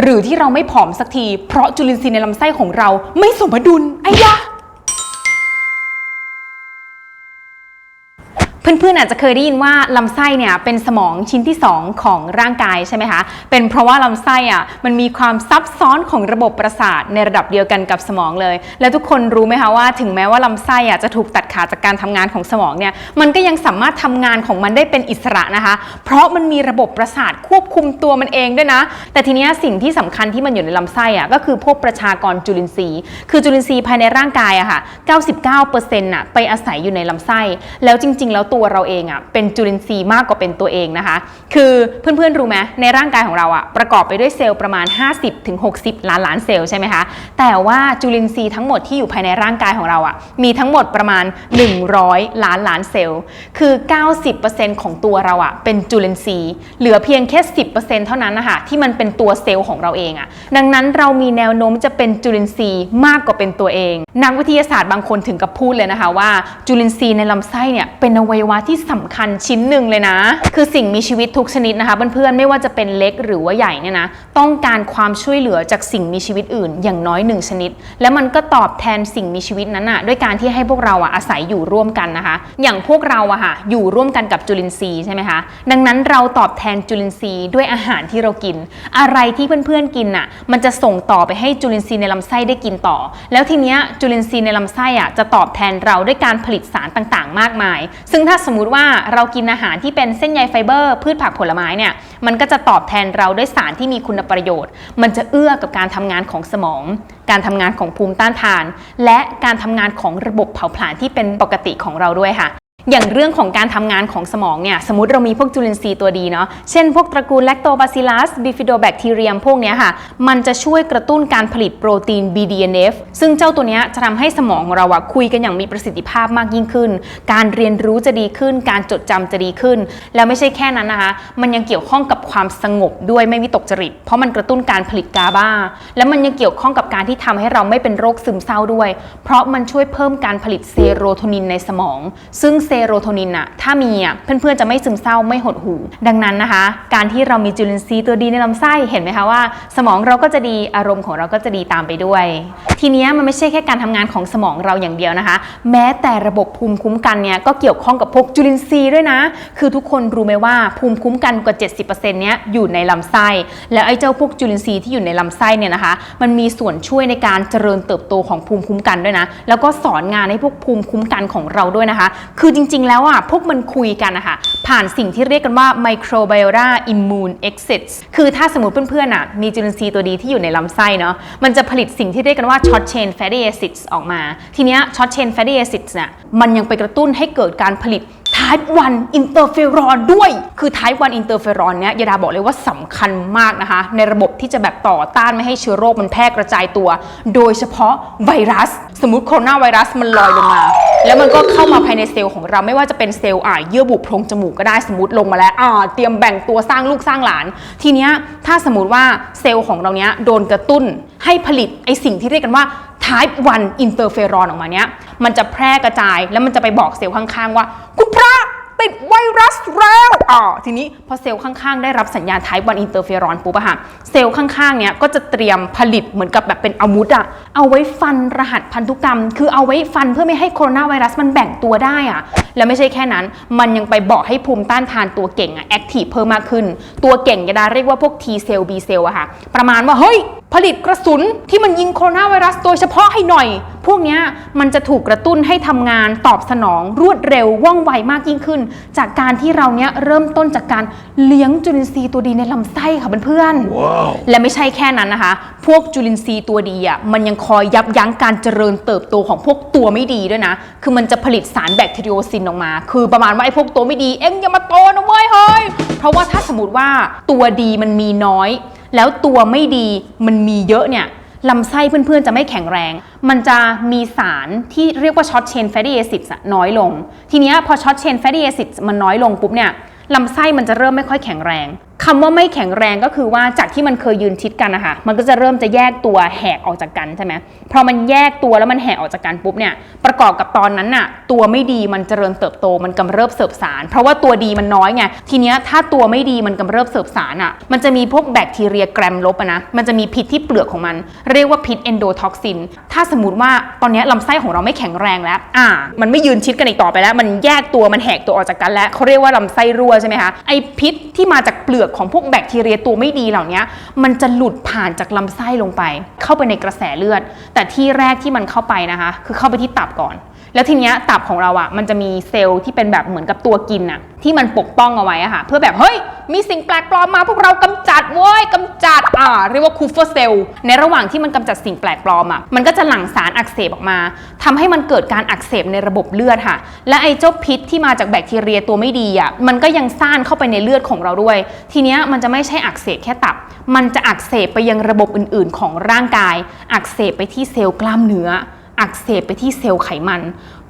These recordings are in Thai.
หรือที่เราไม่ผอมสักที เพราะจุลินทรีย์ในลำไส้ของเราไม่สมดุลไอ้ยะ เพื่อนๆอาจจะเคยได้ยินว่าลำไส้เนี่ยเป็นสมองชิ้นที่ 2 ของร่างกายใช่ไหมคะ เป็นเพราะว่าลำไส้อะมันมีความซับซ้อนของระบบประสาทในระดับเดียวกันกับสมองเลย แล้วทุกคนรู้ไหมคะว่า ถึงแม้ว่าลำไส้อะจะถูกตัดขาดจากการทำงานของสมองเนี่ยมันก็ยังสามารถทำงานของมันได้เป็นอิสระนะคะ เพราะมันมีระบบประสาทควบคุมตัวมันเองด้วยนะ แต่ทีนี้สิ่งที่สำคัญที่มันอยู่ในลำไส้อะก็คือพวกประชากรจุลินทรีย์ คือจุลินทรีย์ภายในร่างกายอะค่ะ 99%น่ะไปอาศัยอยู่ในลำไส้ แล้วจริง ๆ แล้วตัวเราเองอะเป็นจุลินทรีย์มากกว่าเป็นตัวเองนะคะ คือเพื่อนๆรู้ไหมในร่างกายของเราอะประกอบไปด้วยเซลล์ประมาณ 50-60 ล้านล้านเซลล์ใช่ไหมคะแต่ว่าจุลินทรีย์ทั้งหมดที่อยู่ภายในร่างกายของเราอะมีทั้งหมดประมาณ 100 ล้านล้านเซลล์ คือ 90%ของตัวเราอะเป็นจุลินทรีย์เหลือเพียงแค่ 10%เท่านั้นนะคะที่มันเป็นตัวเซลล์ของเราเองอะดังนั้นเรามีแนวโน้มจะเป็นจุลินทรีย์มากกว่าเป็นตัวเอง นักวิทยาศาสตร์บางคนถึงกับพูดเลยนะคะว่าจุลินทรีย์ในลำไส้เนี่ยเป็นอวัยวะที่สำคัญชิ้นหนึ่งเลยนะ คือสิ่งมีชีวิตทุกชนิดนะคะเพื่อนๆไม่ว่าจะเป็นเล็กหรือว่าใหญ่เนี่ยนะต้องการความช่วยเหลือจากสิ่งมีชีวิตอื่น อย่างน้อยหนึ่งชนิด และมันก็ตอบแทนสิ่งมีชีวิตนั้นอะด้วยการที่ให้พวกเราอะอาศัยอยู่ร่วมกันนะคะ อย่างพวกเราอะค่ะอยู่ร่วมกันกับจุลินทรีย์ใช่ไหมคะดังนั้นเราตอบแทนจุลินทรีย์ด้วยอาหารที่เรากิน อะไรที่เพื่อนๆกินอะมันจะส่งต่อไปให้จุลินทรีย์ในลำไส้ได้กินต่อ แล้วทีเนี้ยจุลินทรีย์ในลำไส้อะจะตอบแทนเราด้วยการผลิตสารต่างๆ มากมาย ซึ่งถ้าสมมุติว่าเรากินอาหารที่เป็นเส้นใยไฟเบอร์ พืชผักผลไม้เนี่ยมันก็จะตอบแทนเราด้วยสารที่มีคุณประโยชน์ มันจะเอื้อกับการทำงานของสมอง การทำงานของภูมิต้านทาน และการทำงานของระบบเผาผลาญที่เป็นปกติของเราด้วยค่ะ อย่างเรื่องของการทำงานของสมองเนี่ยสมมติเรามีพวกจุลินทรีย์ตัวดีเนาะเช่นพวกตระกูลแลคโตบาซิลัสบิฟิโดแบคทีเรียมพวกเนี้ยค่ะ มันจะช่วยกระตุ้นการผลิตโปรตีน BDNF ซึ่งเจ้าตัวเนี้ยจะทำให้สมองของเราอะคุยกันอย่างมีประสิทธิภาพมากยิ่งขึ้น การเรียนรู้จะดีขึ้น การจดจำจะดีขึ้น แล้วไม่ใช่แค่นั้นนะคะ มันยังเกี่ยวข้องกับความสงบด้วยไม่วิตกจริต เพราะมันกระตุ้นการผลิตกาบาและมันยังเกี่ยวข้องกับการที่ทำให้เราไม่เป็นโรคซึมเศร้าด้วย เพราะมันช่วยเพิ่มการผลิตเซโรโทนินในสมอง ซึ่งเซโรโทนินอะถ้ามีอะเพื่อนๆจะไม่ซึมเศร้าไม่หดหู่ดังนั้นนะคะ การที่เรามีจุลินทรีย์ตัวดีในลำไส้เห็นไหมคะว่า สมองเราก็จะดีอารมณ์ของเราก็จะดีตามไปด้วย ทีนี้มันไม่ใช่แค่การทำงานของสมองเราอย่างเดียวนะคะ แม้แต่ระบบภูมิคุ้มกันเนี่ยก็เกี่ยวข้องกับพวกจุลินทรีย์ด้วยนะ คือทุกคนรู้ไหมว่าภูมิคุ้มกันกว่า 70%เนี้ยอยู่ในลำไส้ แล้วไอ้เจ้าพวกจุลินทรีย์ที่อยู่ในลำไส้เนี่ยนะคะ มันมีส่วนช่วยในการเจริญเติบโตของภูมิคุ้มกันด้วยนะ แล้วก็สอนงานให้พวกภูมิคุ้มกันของเราด้วยนะคะ คือจริง ๆ แล้วอะพวกมันคุยกันนะคะผ่านสิ่งที่เรียกกันว่า microbiota immune exits คือถ้าสมมติเพื่อนๆอะมีจุลินทรีย์ตัวดีที่อยู่ในลำไส้เนาะมันจะผลิตสิ่งที่เรียกกันว่า short chain fatty acids ออกมา ทีเนี้ย short chain fatty acids น่ะมันยังไปกระตุ้นให้เกิดการผลิต type 1 interferon ด้วย คือ type 1 interferon เนี้ยยาดาบอกเลยว่าสำคัญมากนะคะ ในระบบที่จะแบบต่อต้านไม่ให้เชื้อโรคมันแพร่กระจายตัว โดยเฉพาะไวรัส สมมติโคโรนาไวรัสมันลอยลงมา แล้วมันก็เข้ามาภายในเซลล์ของเราไม่ว่าจะเป็นเซลล์อ่าเยื่อบุโพรงจมูกก็ได้สมมติลงมาแล้วอ่าเตรียมแบ่งตัวสร้างลูกสร้างหลาน ทีเนี้ยถ้าสมมติว่าเซลล์ของเราเนี้ยโดนกระตุ้นให้ผลิตไอสิ่งที่เรียกกันว่า type 1 interferon ออกมาเนี้ยมันจะแพร่กระจายแล้วมันจะไปบอกเซลล์ข้างๆว่า คุณพระ ติดไวรัสแล้วอ่าทีนี้พอเซลล์ข้างๆ ได้รับสัญญาณ type 1 interferon ปุ๊บอะค่ะเซลล์ข้างๆ เนี้ยก็จะเตรียมผลิตเหมือนกับแบบเป็นอาวุธอะเอาไว้ฟันรหัสพันธุกรรม คือเอาไว้ฟันเพื่อไม่ให้โคโรนาไวรัสมันแบ่งตัวได้อะแล้วไม่ใช่แค่นั้น มันยังไปบอกให้ภูมิต้านทานตัวเก่งอะแอคทีฟเพิ่มมากขึ้น ตัวเก่งยาดาเรียกว่าพวก T เซลล์ B เซลล์อะค่ะ ประมาณว่าเฮ้ย ผลิตกระสุนที่มันยิงโคโรนาไวรัสโดยเฉพาะให้หน่อย พวกนี้มันจะถูกกระตุ้นให้ทำงานตอบสนองรวดเร็วว่องไวมากยิ่งขึ้น จากการที่เราเนี้ยเริ่มต้นจากการ เลี้ยงจุลินทรีย์ตัวดีในลำไส้ค่ะเพื่อนๆและไม่ใช่แค่นั้นนะคะ พวกจุลินทรีย์ตัวดีอะมันยังคอยยับยั้งการเจริญเติบโตของพวกตัวไม่ดีด้วยนะ คือมันจะผลิตสารแบคทีริโอซินออกมา คือประมาณว่าไอ้พวกตัวไม่ดีเอ็งอย่ามาโตนะเว้ยเฮ้ย เพราะว่าถ้าสมมติว่าตัวดีมันมีน้อย แล้วตัวไม่ดีมันมีเยอะเนี่ยลำไส้เพื่อนๆ จะไม่แข็งแรง มันจะมีสารที่เรียกว่าช็อตเชนแฟตตี้แอซิดน้อยลง ทีเนี้ยพอช็อตเชนแฟตตี้แอซิดมันน้อยลงปุ๊บเนี่ย ลำไส้มันจะเริ่มไม่ค่อยแข็งแรง คำว่าไม่แข็งแรงก็คือว่าจากที่มันเคยยืนชิดกันนะคะมันก็จะเริ่มจะแยกตัวแหกออกจากกันใช่ไหมพอมันแยกตัวแล้วมันแหกออกจากกันปุ๊บเนี่ยประกอบกับตอนนั้นน่ะตัวไม่ดีมันเจริญเติบโตมันกำเริบเสบสาร เพราะว่าตัวดีมันน้อยไงทีเนี้ยถ้าตัวไม่ดีมันกำเริบเสบสารอะมันจะมีพวกแบคทีเรียแกรมลบนะมันจะมีพิษที่เปลือกของมัน เรียกว่าพิษเอนโดท็อกซินถ้าสมมติว่าตอนเนี้ยลำไส้ของเราไม่แข็งแรงแล้วอ่ามันไม่ยืนชิดกันอีกต่อไปแล้ว มันแยกตัวมันแหกตัวออกจากกันแล้วเขาเรียกว่าลำไส้รั่วใช่ไหมคะไอพิษที่มาจากเปลือกของพวกแบคทีเรียตัวไม่ดีเหล่านี้มันจะหลุดผ่านจากลำไส้ลงไป เข้าไปในกระแสเลือด แต่ที่แรกที่มันเข้าไปนะคะ คือเข้าไปที่ตับก่อน แล้วทีเนี้ยตับของเราอะ่ะมันจะมีเซลล์ที่เป็นแบบเหมือนกับตัวกินอะที่มันปกป้องเอาไว้อะค่ะเพื่อแบบเฮ้ยมีสิ่งแปลกปลอมมาพวกเรากำจัดเว้ยกำจัดอ่าเรียกว่าคูเฟอร์เซลล์ในระหว่างที่มันกำจัดสิ่งแปลกปลอมอะมันก็จะหลั่งสารอักเสบออกมาทำให้มันเกิดการอักเสบในระบบเลือดค่ะ และไอ้เจ้าพิษที่มาจากแบคทีเรียตัวไม่ดีอะมันก็ยังซ่านเข้าไปในเลือดของเราด้วย ทีเนี้ยมันจะไม่ใช่อักเสบแค่ตับ มันจะอักเสบไปยังระบบอื่น ๆ ของร่างกาย อักเสบไปที่เซลล์กล้ามเนื้อ อักเสบไปที่เซลล์ไขมัน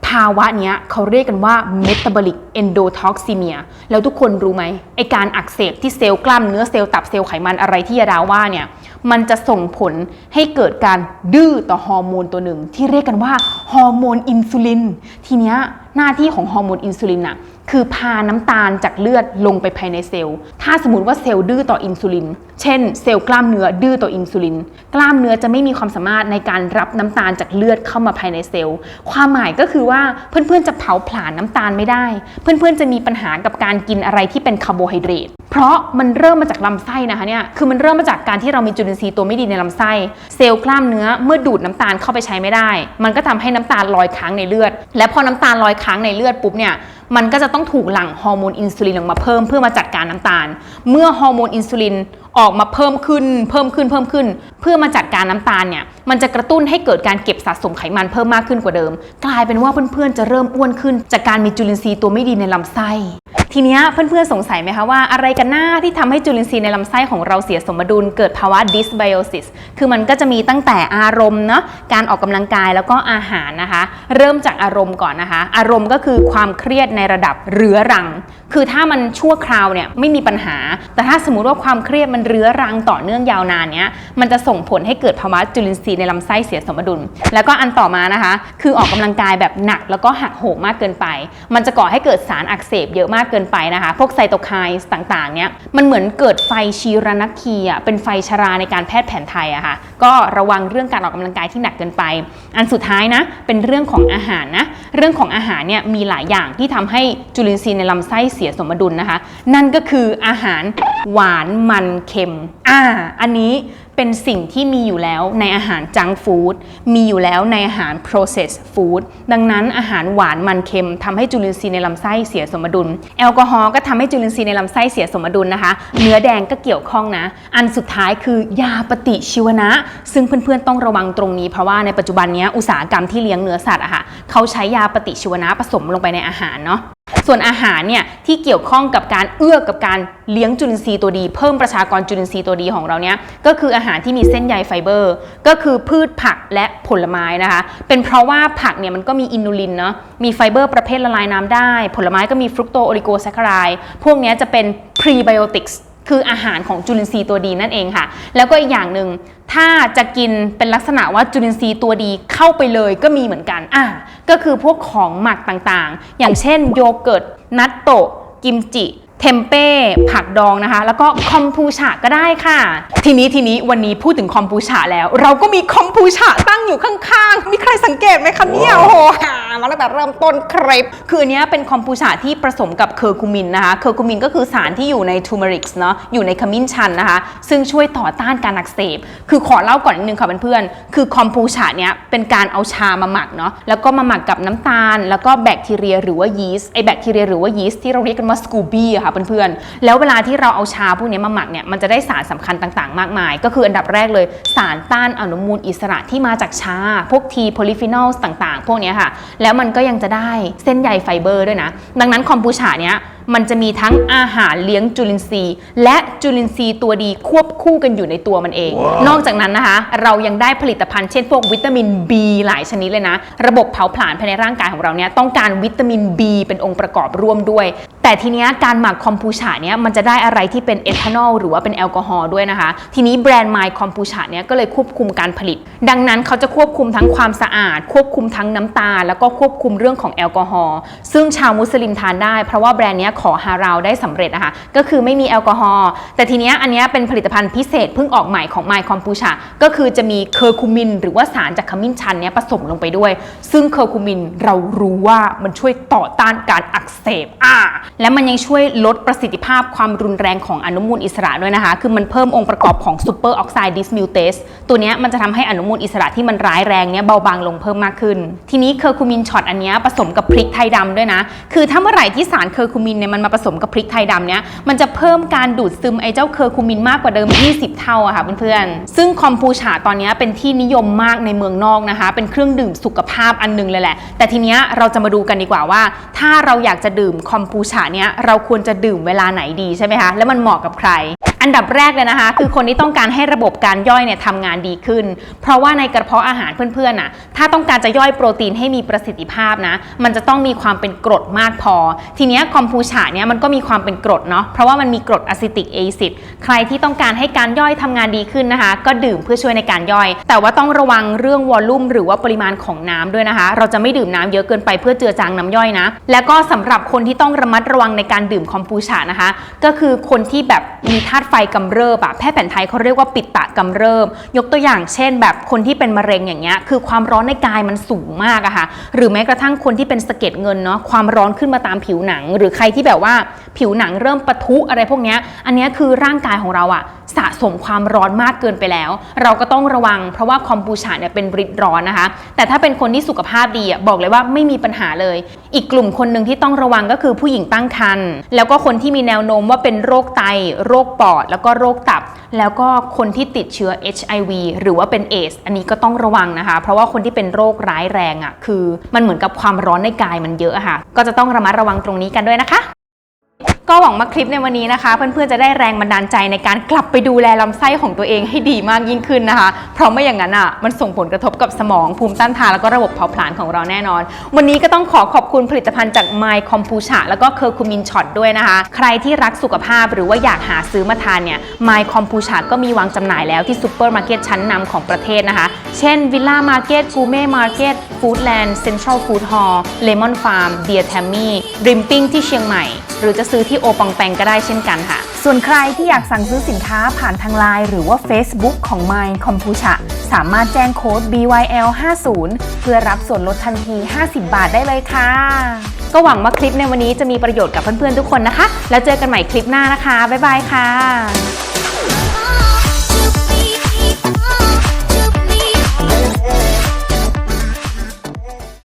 ภาวะเนี้ยเขาเรียกกันว่า metabolic endotoxemia แล้วทุกคนรู้ไหมไอการอักเสบที่เซลล์กล้ามเนื้อเซลล์ตับเซลล์ไขมันอะไรที่ยาดาว่าเนี่ยมันจะส่งผลให้เกิดการดื้อต่อฮอร์โมนตัวหนึ่ง ที่เรียกกันว่าฮอร์โมนอินซูลินทีเนี้ยหน้าที่ของฮอร์โมนอินซูลินอะคือพาน้ำตาลจากเลือดลงไปภายในเซลล์ ถ้าสมมติว่าเซลล์ดื้อต่ออินซูลิน เช่น เซลล์กล้ามเนื้อดื้อต่ออินซูลิน กล้ามเนื้อจะไม่มีความสามารถในการรับน้ำตาลจากเลือดเข้ามาภายในเซลล์ ความหมายก็คือว่าเพื่อนๆจะเผาผลาญน้ำตาลไม่ได้ เพื่อนๆจะมีปัญหากับการกินอะไรที่เป็นคาร์โบไฮเดรต เพราะมันเริ่มมาจากลำไส้นะคะเนี่ย คือมันเริ่มมาจากการที่เรามีจุลินทรีย์ตัวไม่ดีในลำไส้ เซลล์กล้ามเนื้อเมื่อดูดน้ำตาลเข้าไปใช้ไม่ได้ มันก็ทำให้น้ำตาลลอยค้างในเลือด และพอน้ำตาลลอยค้างในเลือดปุ๊บเนี่ย มันก็จะต้องถูกหลั่งฮอร์โมนอินซูลินออกมาเพิ่มเพื่อมาจัดการน้ำตาล เมื่อฮอร์โมนอินซูลินออกมาเพิ่มขึ้น เพิ่มขึ้น เพิ่มขึ้น เพื่อมาจัดการน้ำตาลเนี่ย มันจะกระตุ้นให้เกิดการเก็บสะสมไขมันเพิ่มมากขึ้นกว่าเดิม กลายเป็นว่าเพื่อนๆจะเริ่มอ้วนขึ้น จากการมีจุลินทรีย์ตัวไม่ดีในลำไส้ ทีนี้เพื่อนๆสงสัยไหมคะว่าอะไรกันหน้าที่ทำให้จุลินทรีย์ในลำไส้ของเราเสียสมดุลเกิดภาวะ dysbiosis คือมันก็จะมีตั้งแต่อารมณ์เนาะการออกกำลังกายแล้วก็อาหารนะคะ เริ่มจากอารมณ์ก่อนนะคะ อารมณ์ก็คือความเครียดในระดับเรื้อรัง คือถ้ามันชั่วคราวเนี่ยไม่มีปัญหา แต่ถ้าสมมติว่าความเครียดมันเรื้อรังต่อเนื่องยาวนานเนี้ยมันจะส่งผลให้เกิดภาวะจุลินทรีย์ในลำไส้เสียสมดุล แล้วก็อันต่อมานะคะ คือออกกำลังกายแบบหนักแล้วก็หักโหมมากเกินไป มันจะก่อให้เกิดสารอักเสบเยอะมากเกินไปนะคะ พวกไซโตไคน์ต่างๆ เนี้ยมันเหมือนเกิดไฟชีรนักคีอะเป็นไฟชราในการแพทย์แผนไทยอะค่ะก็ระวังเรื่องการออกกำลังกายที่หนักเกินไป อันสุดท้ายนะเป็นเรื่องของอาหารนะเรื่องของอาหารเนี่ยมีหลายอย่างที่ทำให้จุลินทรีย์ในลำไส้เสียสมดุลนะคะ นั่นก็คืออาหารหวานมันเค็มอ่าอันนี้ เป็นสิ่งที่มีอยู่แล้วในอาหารจังฟู้ดมีอยู่แล้วในอาหาร processed food ดังนั้นอาหารหวานมันเค็มทำให้จุลินทรีย์ในลำไส้เสียสมดุล แอลกอฮอล์ก็ทำให้จุลินทรีย์ในลำไส้เสียสมดุลนะคะ เนื้อแดงก็เกี่ยวข้องนะ อันสุดท้ายคือยาปฏิชีวนะ ซึ่งเพื่อนๆต้องระวังตรงนี้ เพราะว่าในปัจจุบันนี้อุตสาหกรรมที่เลี้ยงเนื้อสัตว์อะค่ะเขาใช้ยาปฏิชีวนะผสมลงไปในอาหารเนาะ ส่วนอาหารเนี่ยที่เกี่ยวข้องกับการเอื้อกับการเลี้ยงจุลินทรีย์ตัวดี เพิ่มประชากรจุลินทรีย์ตัวดีของเราเนี่ยก็คืออาหารที่มีเส้นใยไฟเบอร์ ก็คือพืชผักและผลไม้นะคะ เป็นเพราะว่าผักเนี่ยมันก็มีอินูลินเนาะมีไฟเบอร์ประเภทละลายน้ำได้ ผลไม้ก็มีฟรุกโตโอลิโกแซคคารายพวกนี้จะเป็นพรีไบโอติกส์ คืออาหารของจุลินทรีย์ตัวดีนั่นเองค่ะ แล้วก็อีกอย่างหนึ่งถ้าจะกินเป็นลักษณะว่าจุลินทรีย์ตัวดีเข้าไปเลยก็มีเหมือนกันอะก็คือพวกของหมักต่างๆ อย่างเช่นโยเกิร์ตนัตโตะกิมจิเทมเป้ผักดองนะคะ แล้วก็คอมพูชาก็ได้ค่ะ ทีนี้ทีนี้วันนี้พูดถึงคอมพูชาแล้ว เราก็มีคอมพูชาตั้งอยู่ข้างๆ มีใครสังเกตไหมคะเนี่ยโอ้โหามาตั้งแต่เริ่มต้นเครปคืออันเนี้ยเป็นคอมพูชาที่ผสมกับเคอร์คูมินนะคะเคอร์คูมินก็คือสารที่อยู่ในทูเมริกส์เนาะอยู่ในขมิ้นชันนะคะ ซึ่งช่วยต่อต้านการอักเสบ คือขอเล่าก่อนนิดนึงค่ะเพื่อนๆคือคอมพูชาเนี้ยเป็นการเอาชามาหมักเนาะแล้วก็มาหมักกับน้ำตาล แล้วก็แบคทีเรียหรือว่ายีสต์ไอแบคทีเรียหรือว่ายีสต์ที่เราเรียกกันว่าสกูบี้อะค่ะเพื่อนๆแล้วเวลาที่เราเอาชาพวกนี้มาหมักเนี่ยมันจะได้สารสำคัญต่างๆ มากมาย ก็คืออันดับแรกเลยสารต้านอนุมูลอิสระที่มาจากชา พวกทีโพลิฟีนอลต่างๆ พวกนี้ค่ะแล้วมันก็ยังจะได้เส้นใยไฟเบอร์ด้วยนะ ดังนั้นคอมพูชาเนี้ยมันจะมีทั้งอาหารเลี้ยงจุลินทรีย์ และจุลินทรีย์ตัวดีควบคู่กันอยู่ในตัวมันเองนอกจากนั้นนะคะ เรายังได้ผลิตภัณฑ์เช่นพวกวิตามิน B หลายชนิดเลยนะ ระบบเผาผลาญภายในร่างกายของเราเนี่ยต้องการวิตามิน B เป็นองค์ประกอบร่วมด้วยแต่ทีเนี้ยการหมักคอมพูชาเนี่ยมันจะได้อะไรที่เป็นเอทานอลหรือว่าเป็นแอลกอฮอล์ด้วยนะคะ ทีนี้แบรนด์ไมค์คอมพูชาเนี่ยก็เลยควบคุมการผลิต ดังนั้นเขาจะควบคุมทั้งความสะอาด ควบคุมทั้งน้ำตาล แล้วก็ควบคุมเรื่องของแอลกอฮอล์ซึ่งชาวมุสลิมทานได้ เพราะว่าแบรนด์เนี้ยขอฮาราวได้สำเร็จนะคะก็คือไม่มีแอลกอฮอล์แต่ทีเนี้ยอันเนี้ยเป็นผลิตภัณฑ์พิเศษเพิ่งออกใหม่ของไมค์คอมพูชาก็คือจะมีเคอร์คูมิน หรือว่าสารจากขมิ้นชันเนี้ยผสมลงไปด้วย ซึ่งเคอร์คูมินเรารู้ว่ามันช่วยต่อต้านการอักเสบอ่าและมันยังช่วยลดประสิทธิภาพความรุนแรงของอนุมูลอิสระด้วยนะคะ คือมันเพิ่มองค์ประกอบของซูเปอร์ออกไซด์ดิสมิวเตสตัวนี้มันจะทำให้อนุมูลอิสระที่มันร้ายแรงเนี้ยเบาบางลงเพิ่มมากขึ้น ทีนี้เคอร์คูมินช็อตอันนี้ผสมกับพริกไทยดำด้วยนะ คือถ้าเมื่อไหร่ที่สารเคอร์คูมินเนี่ยมันมาผสมกับพริกไทยดำเนี้ยมันจะเพิ่มการดูดซึมไอเจ้าเคอร์คูมินมากกว่าเดิม 20 เท่าอะค่ะเพื่อนๆ ซึ่งคอมพูชาตอนนี้เป็นที่นิยมมากในเมืองนอกนะคะ เป็นเครื่องดื่มสุขภาพอันนึงเลยแหละ แต่ทีเนี้ยเราจะมาดูกันดีกว่าว่า ถ้าเราอยากจะดื่มคอมพูชาเนี้ยเราควรจะดื่มเวลาไหนดีใช่ไหมคะ แล้วมันเหมาะกับใคร อันดับแรกเลยนะคะ คือคนที่ต้องการให้ระบบการย่อยเนี่ยทำงานดีขึ้น เพราะว่าในกระเพาะอาหารเพื่อนๆน่ะถ้าต้องการจะย่อยโปรตีนให้มีประสิทธิภาพนะ มันจะต้องมีความเป็นกรดมากพอ ทีเนี้ยคอมพูชาเนี่ยมันก็มีความเป็นกรดเนาะเพราะว่ามันมีกรดอะซิติกเอซิดใครที่ต้องการให้การย่อยทำงานดีขึ้นนะคะ ก็ดื่มเพื่อช่วยในการย่อย แต่ว่าต้องระวังเรื่องวอลลุ่มหรือว่าปริมาณของน้ำด้วยนะคะ เราจะไม่ดื่มน้ำเยอะเกินไปเพื่อเจือจางน้ำย่อยนะ แล้วก็สำหรับคนที่ต้องระมัดระวังในการดื่มคอมพูชานะคะ ก็คือคนที่แบบมีธาตุไฟกำเริบอะแพทย์แผนไทยเขาเรียกว่าปิดตะกำเริบ ยกตัวอย่างเช่น แบบคนที่เป็นมะเร็งอย่างเงี้ยคือความร้อนในกายมันสูงมากอะค่ะหรือแม้กระทั่งคนที่เป็นสะเก็ดเงินเนาะความร้อนขึ้นมาตามผิวหนัง หรือใครที่แบบว่าผิวหนังเริ่มปะทุอะไรพวกเนี้ยอันเนี้ยคือร่างกายของเราอะสะสมความร้อนมากเกินไปแล้ว เราก็ต้องระวังเพราะว่าคอมบูชาเนี่ยเป็นบริดร้อนนะคะ แต่ถ้าเป็นคนที่สุขภาพดีอะบอกเลยว่าไม่มีปัญหาเลย อีกกลุ่มคนหนึ่งที่ต้องระวังก็คือผู้หญิงตั้งครรภ์แล้วก็คนที่มีแนวโน้มว่าเป็นโรคไต โรคปอดแล้วก็โรคตับ แล้วก็คนที่ติดเชื้อ HIV หรือว่าเป็นเอสอันนี้ก็ต้องระวังนะคะ เพราะว่าคนที่เป็นโรคร้ายแรงอะ่ะคือ มันเหมือนกับความร้อนในกายมันเยอะค่ะ ก็จะต้องระมัดระวังตรงนี้กันด้วยนะคะ ก็หวังว่าคลิปในวันนี้นะคะ เพื่อนๆจะได้แรงบันดาลใจในการกลับไปดูแลลำไส้ของตัวเองให้ดีมากยิ่งขึ้นนะคะ เพราะไม่อย่างนั้นอะมันส่งผลกระทบกับสมองภูมิต้านทานแล้วก็ระบบเผาผลาญของเราแน่นอน วันนี้ก็ต้องขอขอบคุณผลิตภัณฑ์จาก My c o m p u c h a แล้วก็เคอร์คูมินช็อตด้วยนะคะ ใครที่รักสุขภาพหรือว่าอยากหาซื้อมาทานเนี่ย My c o m p u c h a ก็มีวางจำหน่ายแล้วที่ซูเปอร์มาร์เก็ตชั้นนำของประเทศนะคะ เช่น Villa Market g o u r m e t Market Foodland Central Food Hall Lemon Farm Dear Tammy Rimping ที่เชียงใหม่ หรือจะซื้อที่โอปองแปงก็ได้เช่นกันค่ะ ส่วนใครที่อยากสั่งซื้อสินค้าผ่านทางไลน์หรือว่า Facebook ของ My c o m p u c h a สามารถแจ้งโค้ด BYL 50 เพื่อรับส่วนลดทันที 50 บาทได้เลยค่ะ ก็หวังว่าคลิปในวันนี้จะมีประโยชน์กับเพื่อนๆทุกคนนะคะ แล้วเจอกันใหม่คลิปหน้านะคะ บ๊ายบายค่ะ